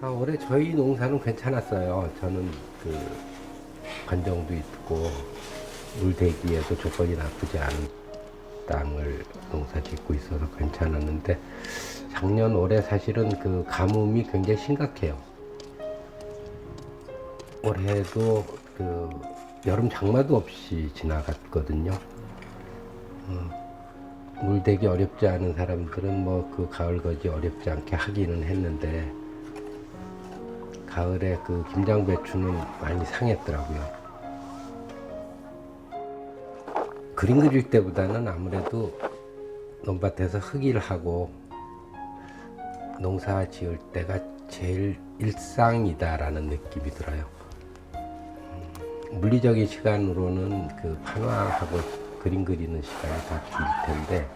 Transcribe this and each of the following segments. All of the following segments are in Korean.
아, 올해 저희 농사는 괜찮았어요. 저는 그 관정도 있고 물대기에도 조건이 나쁘지 않은 땅을 농사 짓고 있어서 괜찮았는데 작년 올해 사실은 그 가뭄이 굉장히 심각해요. 올해도 그 여름 장마도 없이 지나갔거든요. 어, 물대기 어렵지 않은 사람들은 뭐 그 가을 거지 어렵지 않게 하기는 했는데 가을에 그 김장 배추는 많이 상했더라고요. 그림 그릴 때보다는 아무래도 논밭에서 흙일 하고 농사 지을 때가 제일 일상이다라는 느낌이 들어요. 음, 물리적인 시간으로는 그 판화하고 그림 그리는 시간이 더길 텐데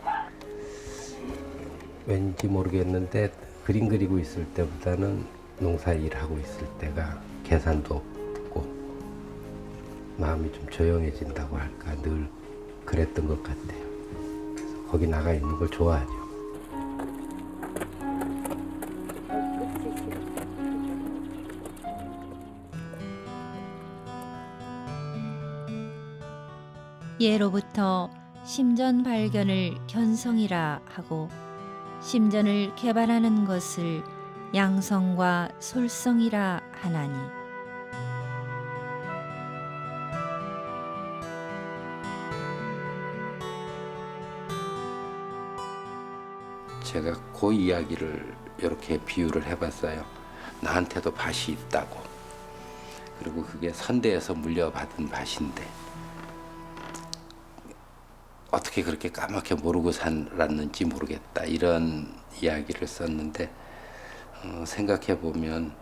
왠지 모르겠는데 그림 그리고 있을 때보다는 농사 일하고 있을 때가 계산도 없고 마음이 좀 조용해진다고 할까 늘 그랬던 것 같아요. 그래서 거기 나가 있는 걸 좋아하죠. 예로부터 심전 발견을 견성이라 하고 심전을 개발하는 것을 양성과 솔성이라 하나니 제가 그 이야기를 이렇게 비유를 해봤어요. 나한테도 밭이 있다고. 그리고 그게 선대에서 물려받은 밭인데 어떻게 그렇게 까맣게 모르고 살았는지 모르겠다 이런 이야기를 썼는데 어, 생각해 보면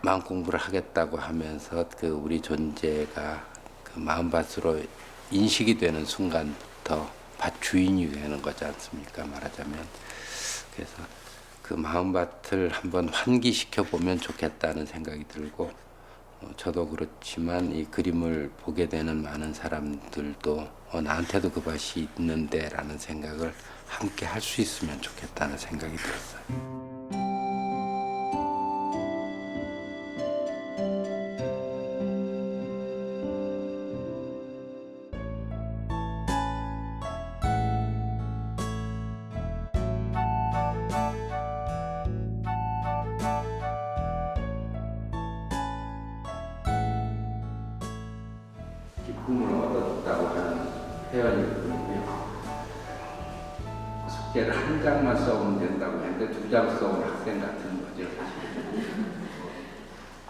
마음 공부를 하겠다고 하면서 그 우리 존재가 그 마음밭으로 인식이 되는 순간부터 밭 주인이 되는 거지 않습니까? 말하자면. 그래서 그 마음밭을 한번 환기시켜 보면 좋겠다는 생각이 들고 어, 저도 그렇지만 이 그림을 보게 되는 많은 사람들도 어, 나한테도 그 밭이 있는데라는 생각을 함께 할 수 있으면 좋겠다는 생각이 들었어요. 기쁨을 얻었다고 하는 있거든요. 숙제를 한 장만 써오면 된다고 했는데 두 장 써온 학생 같은 거죠.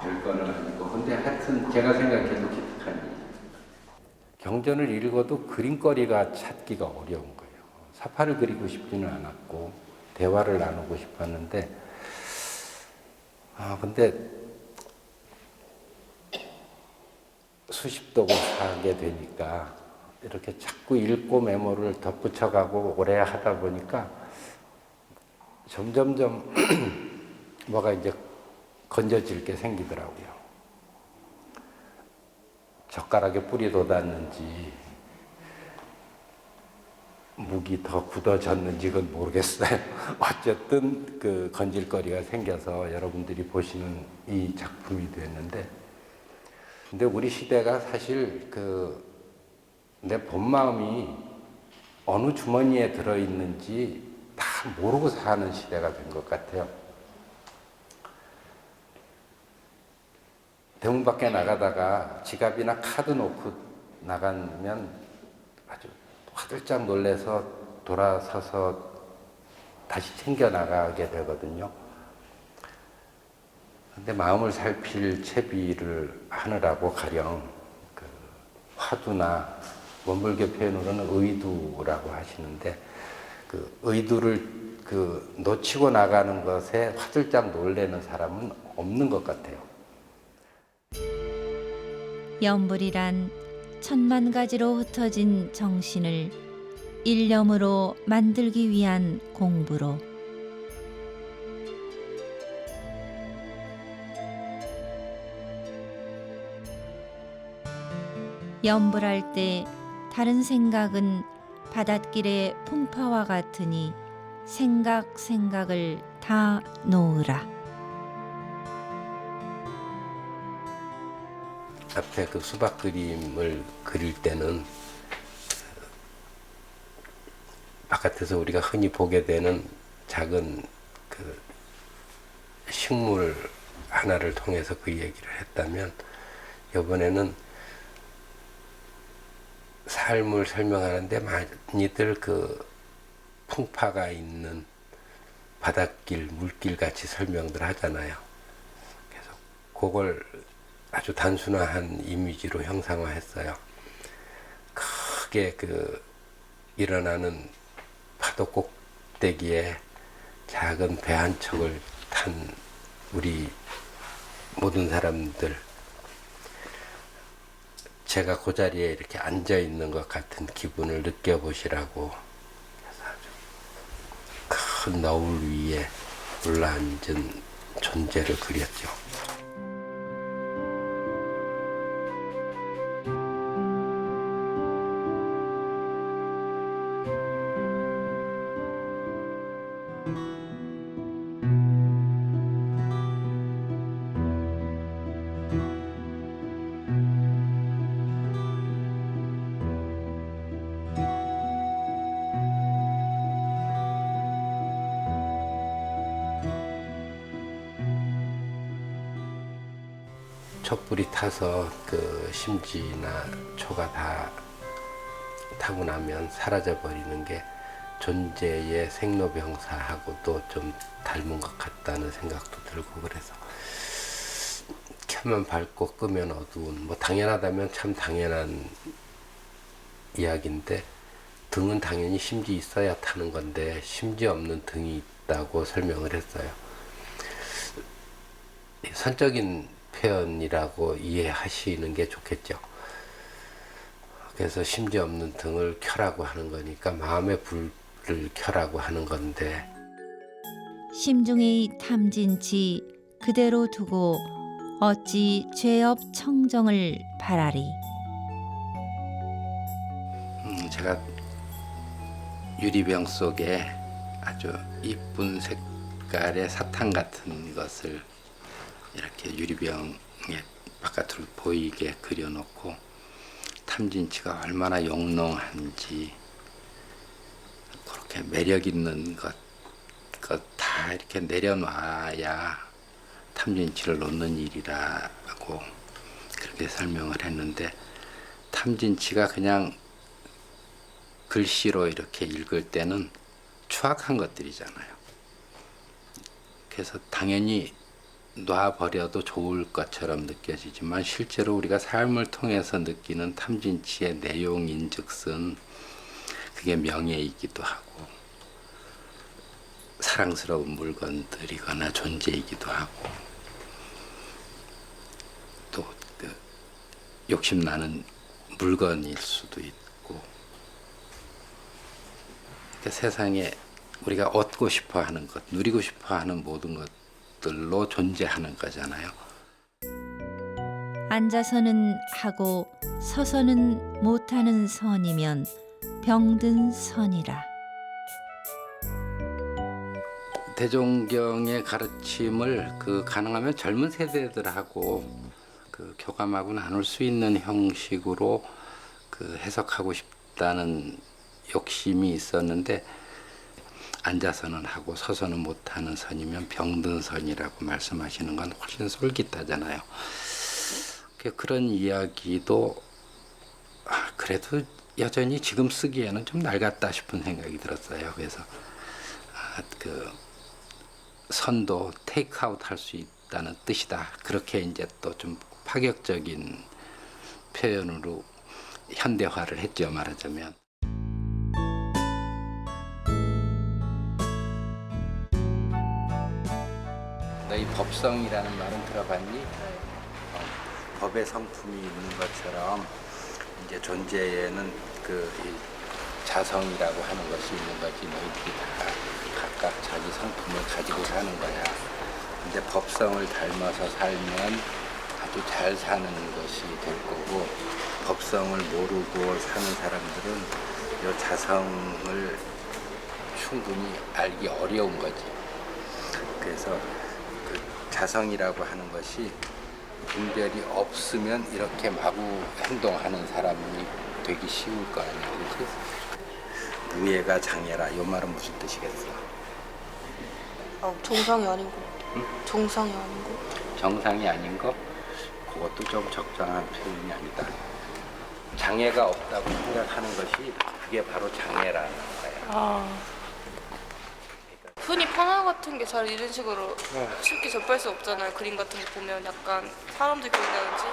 별거는 아니고. 근데 하여튼 제가 생각해도 기특한 일. 경전을 읽어도 그림거리가 찾기가 어려운 거예요. 사파를 그리고 싶지는 않았고 대화를 나누고 싶었는데 아 근데 수십 독을 사게 되니까 이렇게 자꾸 읽고 메모를 덧붙여가고 오래 하다 보니까 점점점 뭐가 이제 건져질 게 생기더라고요. 젓가락에 뿌리 돋았는지 무기 더 굳어졌는지 그건 모르겠어요. 어쨌든 그 건질거리가 생겨서 여러분들이 보시는 이 작품이 됐는데 근데 우리 시대가 사실 그 내 본 마음이 어느 주머니에 들어 있는지 다 모르고 사는 시대가 된 것 같아요. 대문 밖에 나가다가 지갑이나 카드 놓고 나가면 아주 화들짝 놀래서 돌아서서 다시 챙겨 나가게 되거든요. 근데 마음을 살필 채비를 하느라고 가령 그 화두나 원불교 표현으로는 의두라고 하시는데 그 의두를 그 놓치고 나가는 것에 화들짝 놀래는 사람은 없는 것 같아요. 염불이란 천만 가지로 흩어진 정신을 일념으로 만들기 위한 공부로 염불할 때 다른 생각은 바닷길의 풍파와 같으니 생각 생각을 다 놓으라. 앞에 그 수박 그림을 그릴 때는 바깥에서 우리가 흔히 보게 되는 작은 그 식물 하나를 통해서 그 얘기를 했다면 이번에는 삶을 설명하는데 많이들 그 풍파가 있는 바닷길, 물길 같이 설명들 하잖아요. 그래서 그걸 아주 단순화한 이미지로 형상화했어요. 크게 그 일어나는 파도 꼭대기에 작은 배 한 척을 탄 우리 모든 사람들 제가 그 자리에 이렇게 앉아 있는 것 같은 기분을 느껴보시라고 큰 너울 위에 올라앉은 존재를 그렸죠. 촛불이 타서 그 심지나 초가 다 타고 나면 사라져 버리는 게 존재의 생로병사하고도 좀 닮은 것 같다는 생각도 들고 그래서 켜면 밝고 끄면 어두운 뭐 당연하다면 참 당연한 이야기인데 등은 당연히 심지 있어야 타는 건데 심지 없는 등이 있다고 설명을 했어요. 선적인 표현이라고 이해하시는 게 좋겠죠. 그래서 심지 없는 등을 켜라고 하는 거니까 마음의 불을 켜라고 하는 건데 심중의 탐진치 그대로 두고 어찌 죄업 청정을 바라리. 음, 제가 유리병 속에 아주 이쁜 색깔의 사탕 같은 것을 이렇게 유리병에 바깥으로 보이게 그려놓고 탐진치가 얼마나 영롱한지 그렇게 매력 있는 것, 것다 이렇게 내려놔야 탐진치를 놓는 일이라고 그렇게 설명을 했는데 탐진치가 그냥 글씨로 이렇게 읽을 때는 추악한 것들이잖아요. 그래서 당연히 놔버려도 좋을 것처럼 느껴지지만 실제로 우리가 삶을 통해서 느끼는 탐진치의 내용인 즉슨 그게 명예이기도 하고 사랑스러운 물건들이거나 존재이기도 하고 또 그 욕심나는 물건일 수도 있고 그러니까 세상에 우리가 얻고 싶어 하는 것, 누리고 싶어 하는 모든 것 들로 존재하는 거잖아요. 앉아서는 하고 서서는 못하는 선이면 병든 선이라. 대종경의 가르침을 그 가능하면 젊은 세대들하고 그 교감하고 나눌 수 있는 형식으로 그 해석하고 싶다는 욕심이 있었는데 앉아서는 하고 서서는 못하는 선이면 병든 선이라고 말씀하시는 건 훨씬 솔깃하잖아요. 그 그런 이야기도 아, 그래도 여전히 지금 쓰기에는 좀 낡았다 싶은 생각이 들었어요. 그래서 아, 그 선도 테이크아웃 할 수 있다는 뜻이다. 그렇게 이제 또 좀 파격적인 표현으로 현대화를 했죠. 말하자면. 법성이라는 말은 들어봤니? 어, 법의 성품이 있는 것처럼 이제 존재에는 그이 자성이라고 하는 것이 있는 거지 너희들이 다 각각 자기 성품을 가지고 사는 거야. 근데 법성을 닮아서 살면 아주 잘 사는 것이 될 거고 법성을 모르고 사는 사람들은 이 자성을 충분히 알기 어려운 거지. 그래서 그 자성이라고 하는 것이 분별이 없으면 이렇게 마구 행동하는 사람이 되기 쉬울 거 아니야, 그렇지? 무예가 장애라. 요 말은 무슨 뜻이겠어? 어, 정상이 아닌 것 같아. 정상이 아닌 것 같아. 정상이 아닌 거? 그것도 좀 적당한 표현이 아니다. 장애가 없다고 생각하는 것이 그게 바로 장애라는 거야. 아. 흔히 판화 같은 게 잘 이런 식으로 쉽게 접할 수 없잖아요. 그림 같은 거 보면 약간 사람들 그린다든지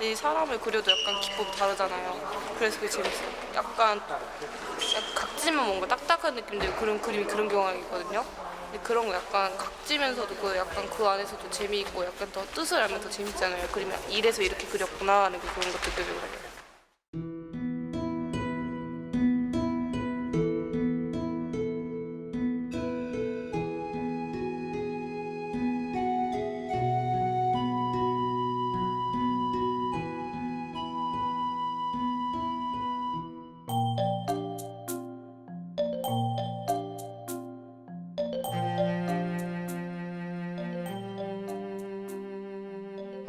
이 사람을 그려도 약간 기법이 다르잖아요. 그래서 그게 재밌어요. 약간, 약간 각지면 뭔가 딱딱한 느낌도 그런 그림이 그런 경우가 있거든요. 근데 그런 거 약간 각지면서도 그 약간 그 안에서도 재미있고 약간 더 뜻을 알면 더 재밌잖아요. 그림이 이래서 이렇게 그렸구나 하는 그 그런 거 느껴지고 그래요.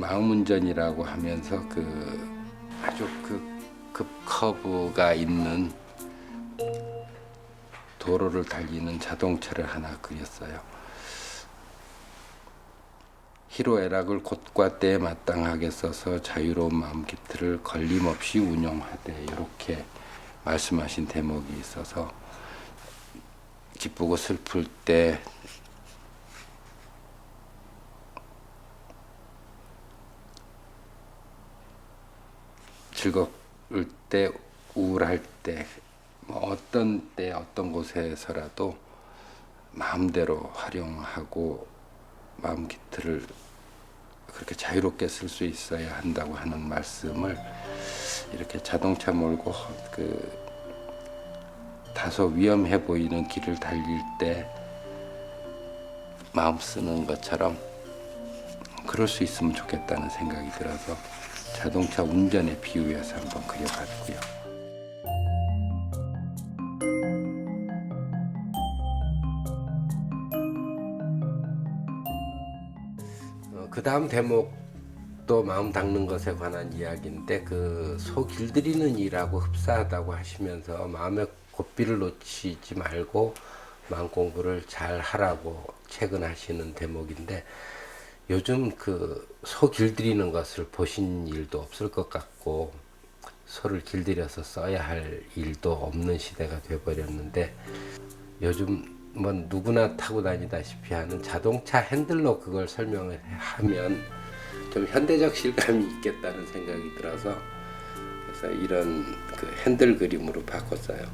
마음운전이라고 하면서 그 아주 그 급커브가 있는 도로를 달리는 자동차를 하나 그렸어요. 희로애락을 곳과 때에 마땅하게 써서 자유로운 마음 기틀을 걸림없이 운용하되 이렇게 말씀하신 대목이 있어서 기쁘고 슬플 때 즐거울 때, 우울할 때, 뭐 어떤 때, 어떤 곳에서라도 마음대로 활용하고 마음 기틀을 그렇게 자유롭게 쓸 수 있어야 한다고 하는 말씀을 이렇게 자동차 몰고 그 다소 위험해 보이는 길을 달릴 때 마음 쓰는 것처럼 그럴 수 있으면 좋겠다는 생각이 들어서 자동차 운전에 비유해서 한번 그려봤고요. 그 다음 대목도 마음 닦는 것에 관한 이야기인데 그 소 길들이는 일하고 흡사하다고 하시면서 마음의 고삐를 놓치지 말고 마음 공부를 잘 하라고 책은 하시는 대목인데 요즘 그 소 길들이는 것을 보신 일도 없을 것 같고 소를 길들여서 써야 할 일도 없는 시대가 돼버렸는데 요즘 뭐 누구나 타고 다니다시피 하는 자동차 핸들로 그걸 설명을 하면 좀 현대적 실감이 있겠다는 생각이 들어서 그래서 이런 그 핸들 그림으로 바꿨어요.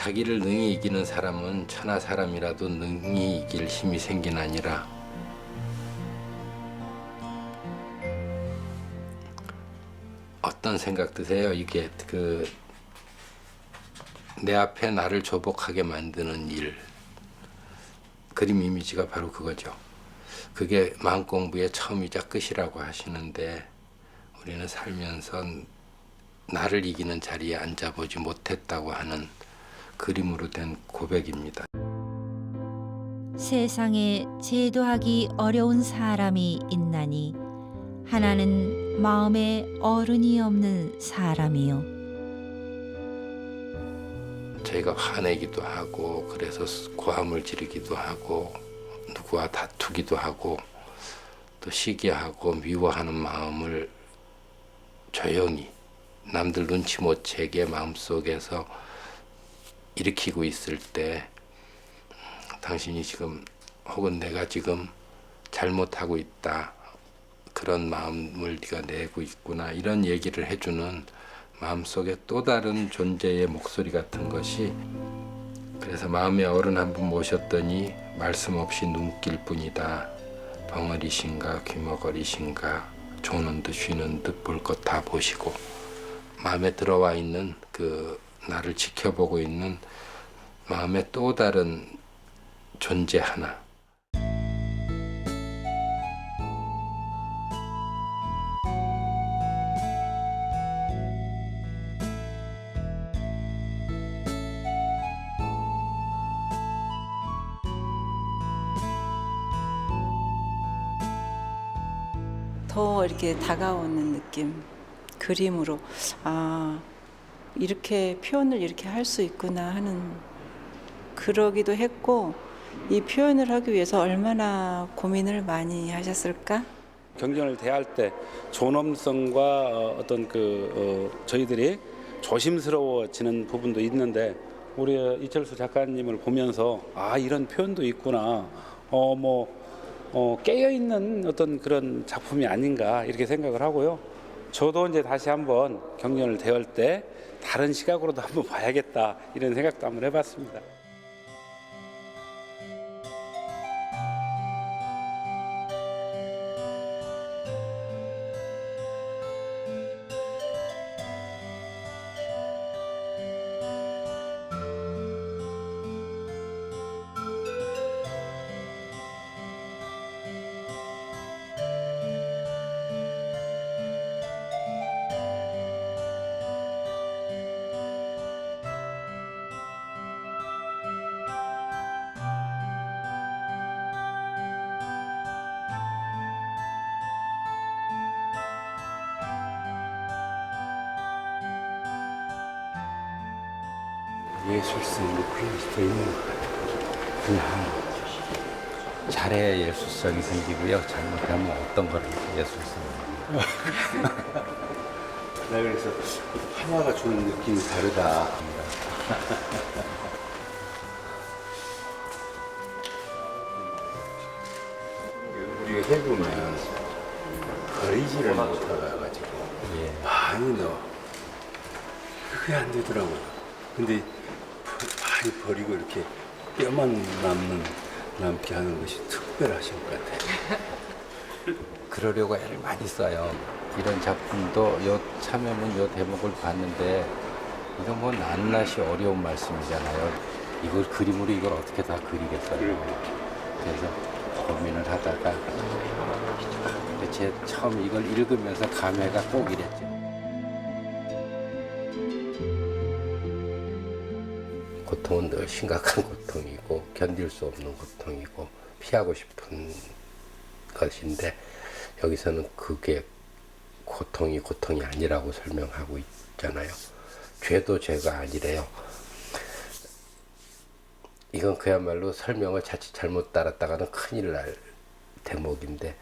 자기를 능히 이기는 사람은 천하 사람이라도 능히 이길 힘이 생기나니라. 어떤 생각 드세요? 이게 그 내 앞에 나를 조복하게 만드는 일. 그림 이미지가 바로 그거죠. 그게 마음 공부의 처음이자 끝이라고 하시는데 우리는 살면서 나를 이기는 자리에 앉아보지 못했다고 하는 그림으로 된 고백입니다. 세상에 제도하기 어려운 사람이 있나니 하나는 마음에 어른이 없는 사람이요 저희가 화내기도 하고 그래서 고함을 지르기도 하고 누구와 다투기도 하고 또 시기하고 미워하는 마음을 조용히 남들 눈치 못 채게 마음속에서 일으키고 있을 때 당신이 지금 혹은 내가 지금 잘못하고 있다 그런 마음을 네가 내고 있구나 이런 얘기를 해주는 마음속에 또 다른 존재의 목소리 같은 것이 그래서 마음의 어른 한 분 모셨더니 말씀 없이 눈길 뿐이다. 벙어리신가 귀머거리신가 조는 듯 쉬는 듯 볼 것 다 보시고 마음에 들어와 있는 그 나를 지켜보고 있는 마음의 또 다른 존재 하나. 더 이렇게 다가오는 느낌, 그림으로 아 이렇게 표현을 이렇게 할 수 있구나 하는 그러기도 했고 이 표현을 하기 위해서 얼마나 고민을 많이 하셨을까? 경전을 대할 때 존엄성과 어, 어떤 그 어, 저희들이 조심스러워지는 부분도 있는데 우리 이철수 작가님을 보면서 아 이런 표현도 있구나 어뭐 어, 깨어 있는 어떤 그런 작품이 아닌가 이렇게 생각을 하고요. 저도 이제 다시 한번 경전을 대할 때 다른 시각으로도 한번 봐야겠다 이런 생각도 한번 해봤습니다. 있는 것 같아요. 그냥 잘해야 예술성이 생기고요. 잘못하면 어떤 거를 예술성이 나 그래서 하나가 주는 느낌이 다르다. 우리가 해보면 버리지를 못하가지고 많이 넣어. 그게 안 되더라고요. 근데 많이 버리고 이렇게 뼈만 남는 남게 하는 것이 특별하신 것 같아요. 그러려고 애를 많이 써요. 이런 작품도 요 참여문 요 대목을 봤는데 이거 뭐 낱낱이 어려운 말씀이잖아요. 이걸 그림으로 이걸 어떻게 다 그리겠어요. 그래서 고민을 하다가 제 처음 이걸 읽으면서 감회가 꼭 이랬죠. 고통은 늘 심각한 고통이고 견딜 수 없는 고통이고 피하고 싶은 것인데 여기서는 그게 고통이 고통이 아니라고 설명하고 있잖아요. 죄도 죄가 아니래요. 이건 그야말로 설명을 자칫 잘못 따랐다가는 큰일 날 대목인데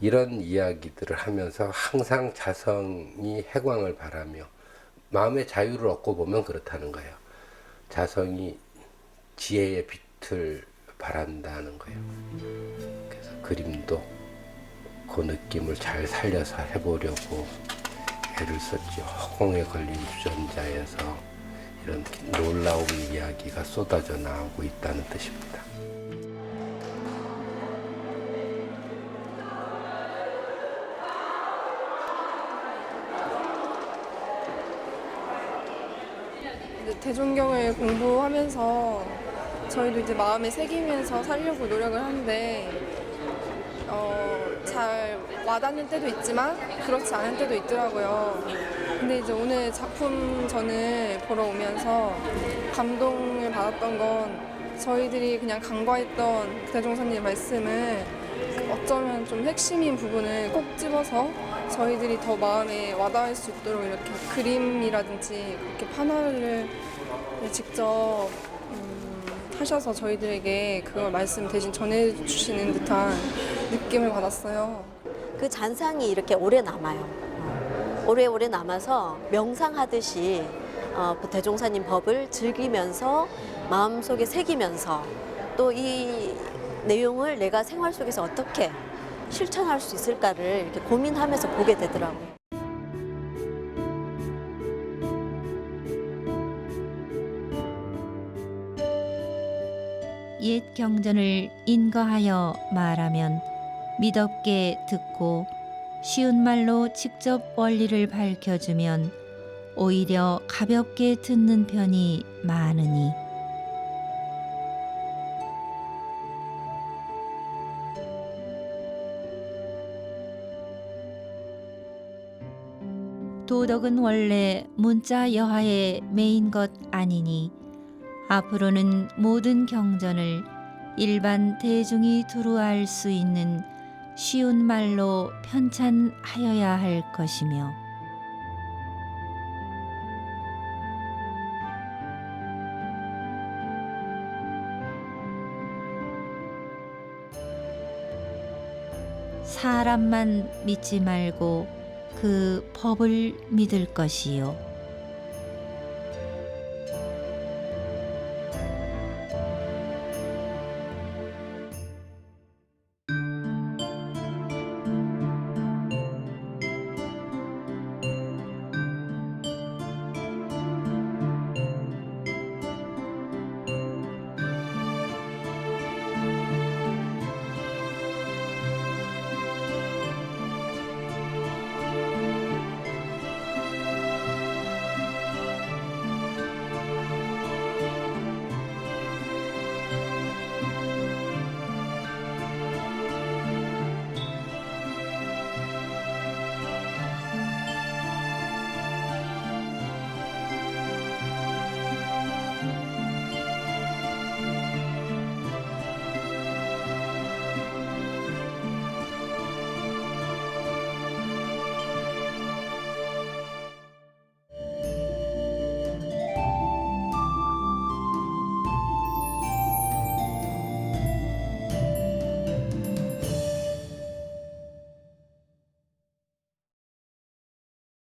이런 이야기들을 하면서 항상 자성이 해광을 바라며 마음의 자유를 얻고 보면 그렇다는 거예요. 자성이 지혜의 빛을 바란다는 거예요. 그래서 그림도 그 느낌을 잘 살려서 해보려고 애를 썼죠. 허공에 걸린 주전자에서 이런 놀라운 이야기가 쏟아져 나오고 있다는 뜻입니다. 대종경을 공부하면서 저희도 이제 마음에 새기면서 살려고 노력을 하는데 어, 잘 와닿는 때도 있지만 그렇지 않은 때도 있더라고요. 근데 이제 오늘 작품 전을 보러 오면서 감동을 받았던 건 저희들이 그냥 간과했던 대종사님 말씀을 어쩌면 좀 핵심인 부분을 꼭 집어서 저희들이 더 마음에 와닿을 수 있도록 이렇게 그림이라든지 그렇게 판화를 직접 음, 하셔서 저희들에게 그걸 말씀 대신 전해주시는 듯한 느낌을 받았어요. 그 잔상이 이렇게 오래 남아요. 어, 오래오래 남아서 명상하듯이 어, 그 대종사님 법을 즐기면서 마음속에 새기면서 또이 내용을 내가 생활 속에서 어떻게 실천할 수 있을까를 이렇게 고민하면서 보게 되더라고요. 옛 경전을 인거하여 말하면 미덥게 듣고 쉬운 말로 직접 원리를 밝혀주면 오히려 가볍게 듣는 편이 많으니 도덕은 원래 문자 여하의 메인 것 아니니 앞으로는 모든 경전을 일반 대중이 두루할 수 있는 쉬운 말로 편찬하여야 할 것이며. 사람만 믿지 말고 그 법을 믿을 것이요.